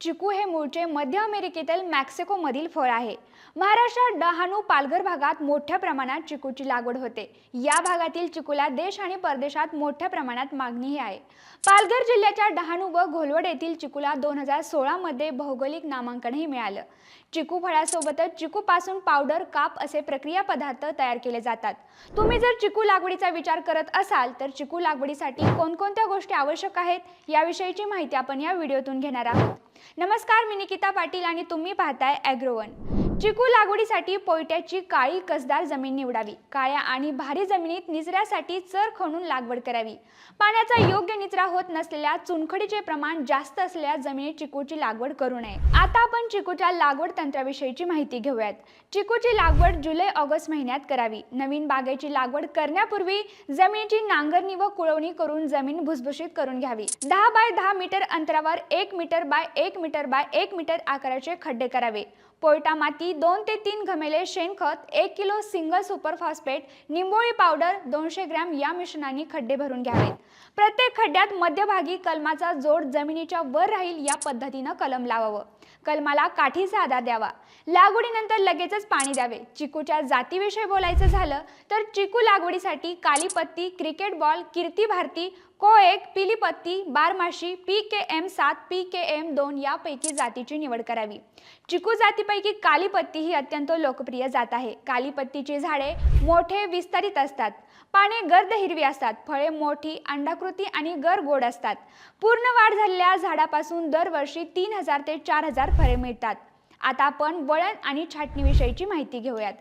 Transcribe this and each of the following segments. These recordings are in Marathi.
चिकू हे मूळचे मध्य अमेरिकेतील मेक्सिकोमधील फळ आहे. महाराष्ट्रात डहाणू पालघर भागात मोठ्या प्रमाणात चिकूची लागवड होते. या भागातील चिकूला देश आणि परदेशात मोठ्या प्रमाणात मागणीही आहे. पालघर जिल्ह्याच्या डहाणू व घोलवड येथील चिकूला दोन हजार सोळामध्ये भौगोलिक नामांकनही मिळालं. चिकू फळासोबतच चिकूपासून पावडर काप असे प्रक्रिया पदार्थ तयार केले जातात. तुम्ही जर चिकू लागवडीचा विचार करत असाल तर चिकू लागवडीसाठी कोणकोणत्या गोष्टी आवश्यक आहेत याविषयीची माहिती आपण या व्हिडिओतून घेणार आहोत. नमस्कार मी निकिता पाटील आणि तुम्ही पाहताय ॲग्रोवन चिकू लागवडीसाठी पोयट्याची काळी कसदार जमीन निवडावी. काळ्या आणि भारी जमिनीत निचऱ्यासाठी चर खणून लागवड करावी. पाण्याचा योग्य निचरा होत नसलेल्या चुनखडीचे प्रमाण जास्त असलेल्या जमिनीत चिकूची लागवड करू नये. आता आपण चिकूच्या लागवड तंत्राविषयीची माहिती घेऊयात. चिकूची लागवड जुलै ऑगस्ट महिन्यात करावी. नवीन बागेची लागवड करण्यापूर्वी जमिनीची नांगरणी व कुळवणी करून जमीन भुसभुशीत करून घ्यावी. दहा बाय दहा मीटर अंतरावर एक मीटर बाय एक मीटर बाय एक मीटर आकाराचे खड्डे करावे. पोयटा माती दोन ते तीन घमेले शेणखत एक किलो सिंगल सुपर फॉस्फेट निंबोळी पावडर दोनशे ग्रॅम या मिश्रणाने खड्डे भरून घ्यावेत. प्रत्येक खड्ड्यात मध्यभागी कलमाचा जोड जमिनीच्या वर राहील या पद्धतीनं कलम लावावं. कलमाला काठीचा आधार द्यावा. लागवडीनंतर लगेचच पाणी द्यावे. चिकूच्या जातीविषयी बोलायचं झालं तर चिकू लागवडीसाठी कालीपत्ती क्रिकेट बॉल कीर्ती भारती को एक पिलीपत्ती बारमाशी पी के एम सात पी के एम दोन यापैकी जातीची निवड करावी. चिकू जातीपैकी कालीपत्ती ही अत्यंत लोकप्रिय जात आहे. कालीपत्तीची झाडे मोठे विस्तारित असतात. पाने गर्द हिरवी असतात. फळे मोठी अंडाकृती आणि गर गोड असतात. पूर्ण वाढ झालेल्या झाडापासून दरवर्षी तीन हजार ते चार हजार फळे मिळतात. आता आपण वळण आणि छाटणीविषयीची माहिती घेऊयात.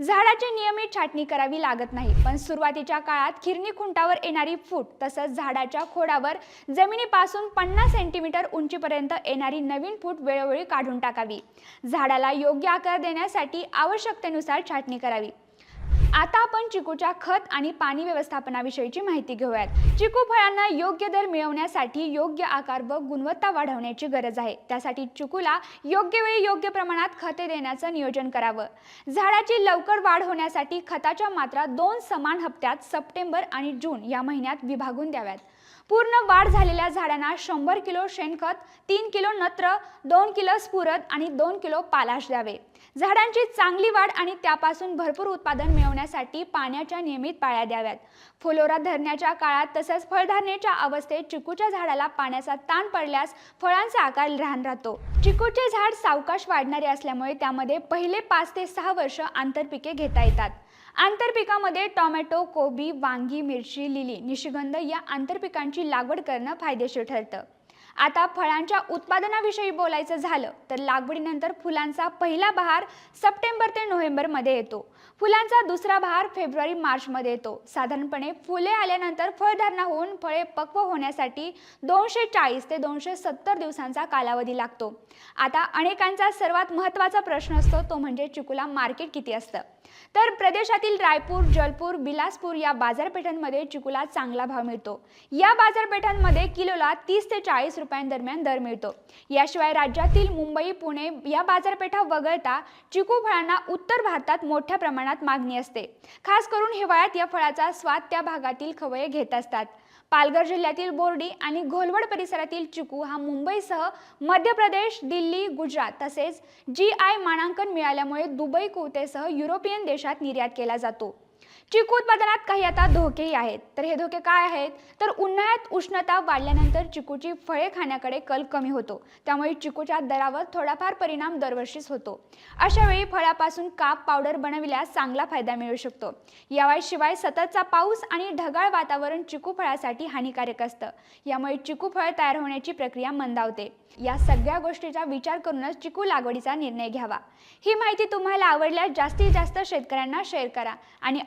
झाडाची नियमित छाटणी करावी लागत नाही पण सुरुवातीच्या काळात खिरणी खुंटावर येणारी फूट तसंच झाडाच्या खोडावर जमिनीपासून पन्नास सेंटीमीटर उंचीपर्यंत येणारी नवीन फूट वेळोवेळी काढून टाकावी. झाडाला योग्य आकार देण्यासाठी आवश्यकतेनुसार छाटणी करावी. आता आपण चिकूच्या खत आणि पाणी व्यवस्थापनाविषयीची माहिती घेऊयात. चिकू फळांना योग्य दर मिळवण्यासाठी योग्य आकार व गुणवत्ता वाढवण्याची गरज आहे. त्यासाठी चिकूला योग्य वेळी योग्य प्रमाणात खते देण्याचं नियोजन करावं. झाडाची लवकर वाढ होण्यासाठी खताच्या मात्रा दोन समान हप्त्यात सप्टेंबर आणि जून या महिन्यात विभागून द्याव्यात. पूर्ण वाढ झालेल्या झाडांना शंभर किलो शेणखत तीन किलो नत्र दोन किलो स्फुरद आणि दोन किलो पालाश द्यावे. झाडांची चांगली वाढ आणि त्यापासून भरपूर उत्पादन मिळवण्यासाठी पाण्याच्या नियमित पाळ्या द्याव्यात. फुलोरा धरण्याच्या काळात तसंच फळधारणेच्या अवस्थेत चिकूच्या झाडाला पाण्याचा ताण पडल्यास फळांचा आकार लहान राहतो. चिकूचे झाड सावकाश वाढणारे असल्यामुळे त्यामध्ये पहिले पाच ते सहा वर्ष आंतरपिके घेता येतात. आंतरपिकामध्ये टोमॅटो कोबी वांगी मिरची लिली निशिगंध या आंतरपिकांची लागवड करणं फायदेशीर ठरतं. आता फळांच्या उत्पादनाविषयी बोलायचं झालं तर लागवडीनंतर फुलांचा पहिला बहार सप्टेंबर ते नोव्हेंबरमध्ये येतो. फुलांचा दुसरा बहार फेब्रुवारी मार्चमध्ये येतो. साधारणपणे फुले आल्यानंतर फळधारणा होऊन फळे पक्व होण्यासाठी दोनशे चाळीस ते दोनशे सत्तर दिवसांचा कालावधी लागतो. आता अनेकांचा सर्वात महत्त्वाचा प्रश्न असतो तो म्हणजे चिकूला मार्केट किती असतं? तर प्रदेशातील रायपूर जलपूर बिलासपूर या बाजारपेठांमध्ये चिकूला चांगला भाव मिळतो. या बाजारपेठांमध्ये किलोला तीस ते चाळीस रुपयांदरम्यान दर मिळतो. याशिवाय राज्यातील मुंबई पुणे या बाजारपेठा वगळता चिकू फळांना उत्तर भारतात मोठ्या प्रमाणात मागणी असते. खास करून हिवाळ्यात या फळाचा स्वाद त्या भागातील खवये घेत असतात. पालघर जिल्ह्यातील बोर्डी आणि घोलवड परिसरातील चिकू हा मुंबईसह मध्य प्रदेश दिल्ली गुजरात तसेच जी आय मानांकन मिळाल्यामुळे दुबई कुवतेसह युरोपियन देशात निर्यात केला जातो. चिकू उत्पादनात काही आता धोकेही आहेत. तर हे धोके काय आहेत? तर उन्हाळ्यात उष्णता वाढल्यानंतर चिकूची फळे खाण्याकडे कल कमी होतो. त्यामुळे चिकूच्या दरावर थोडाफार परिणाम दरवर्षीच होतो. अशा वेळी फळापासून काप पावडर बनविल्यास चांगला फायदा मिळू शकतो. यावेळी शिवाय सततचा पाऊस आणि ढगाळ वातावरण चिकू फळासाठी हानिकारक असतं. यामुळे चिकू फळ तयार होण्याची प्रक्रिया मंदावते. या सगळ्या गोष्टीचा विचार करूनच चिकू लागवडीचा निर्णय घ्यावा. ही माहिती तुम्हाला आवडल्यास जास्तीत जास्त शेतकऱ्यांना शेअर करा आणि